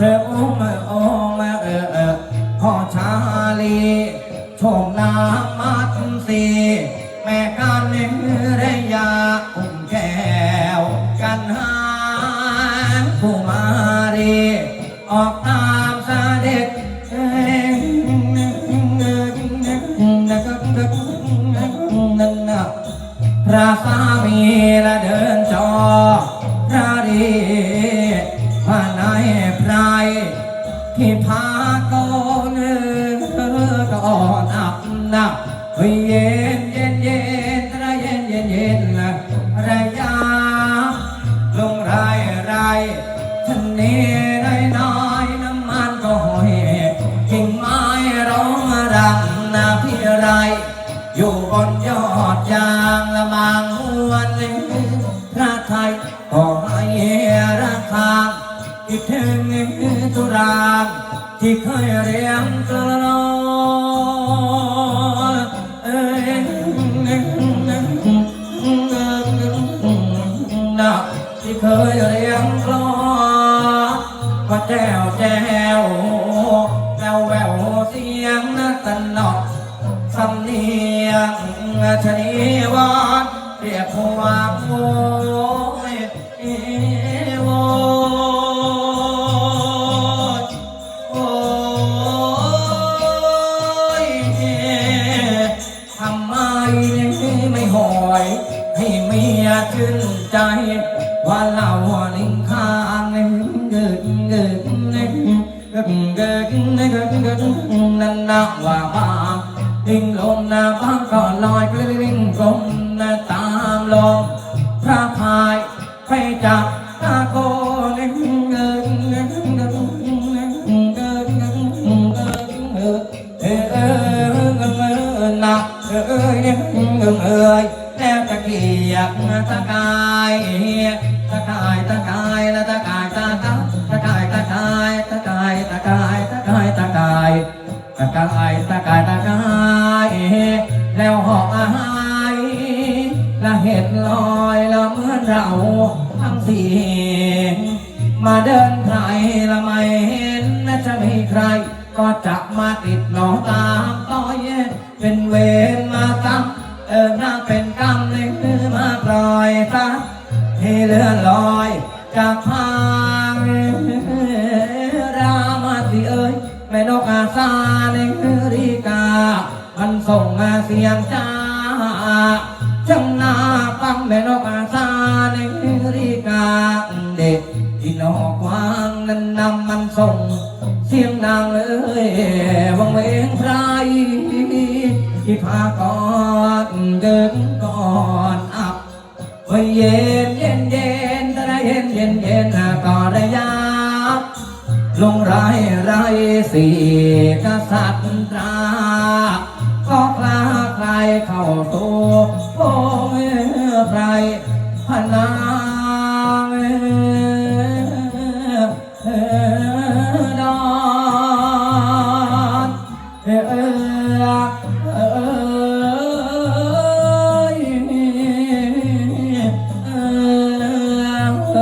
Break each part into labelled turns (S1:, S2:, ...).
S1: เธออุ้มโอมเออเออพ่อชาลีโชมนามัดสีแม่กันเนื้อระยาอุ้มแก้วกันหาผู้มารีออกตา นับเฮ้ยเย็นเย็นเย็นระเย็นเย็นเย็นละระยาลงไรไรฉันนี่ได้น้อยน้ำมันก็หอยกิ่งไม้ร้องรำนาพี่ไร อยู่บนยอดยางละมางวันหนึ่งพระไทยก็ให้ราคาคิดถึงตุรามที่เคยเรียงกลอน นะที่เคยเรียงกลอนว่าแจ้วแจ้วแววแววเสียงนักตนอกสำเนียงชนีวานเรียกควาโอยโอยโอยทำไมไม่หอย เมียชื่นใจ ว่าเราวัลิงคางเงินเงินเงินเงินเงินเงิดนั่นนาว่าบ้าลิงลมนะบ้างก็ลอยกลิ้งกลม งินเงินเอ้ยแล้วตะเกียบตะกายตะกายตะกายแล้วตะกายตะกายตะกายตะกายตะกายตะกายตะกายตะกายตะกายตะกายตะกายแล้วหอกอาหายละเห็ดลอยละเมือนเราทั้งสี่มาเดินไพรละไม่เห็นนะจะมีใคร ก็จะมาติดหนอตาม เป็นเวรมาตามเออหน้าเป็นกรรมเลยคือมาปล่อยซะให้เลื่อนลอยจากพางรามาสิเอ้ยแม่นกอาซาในคือริกา มันส่งมาเสียงจ้าจังนาฟังแม่นกอาซาในคือริกาเด็กที่นอกวางนั้นนำมันส่ง เสียงนางเอ้ยวังเวงไพร ที่พาก่อนเดินก่อนอับโอ้เย็นเย็นเย็นตะได้เย็นเย็นเย็นก็ได้ยาบลงไรไรสีกษัตราก็คลาใครเข้าตัวโอ้ยไพรพนา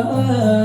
S1: Oh.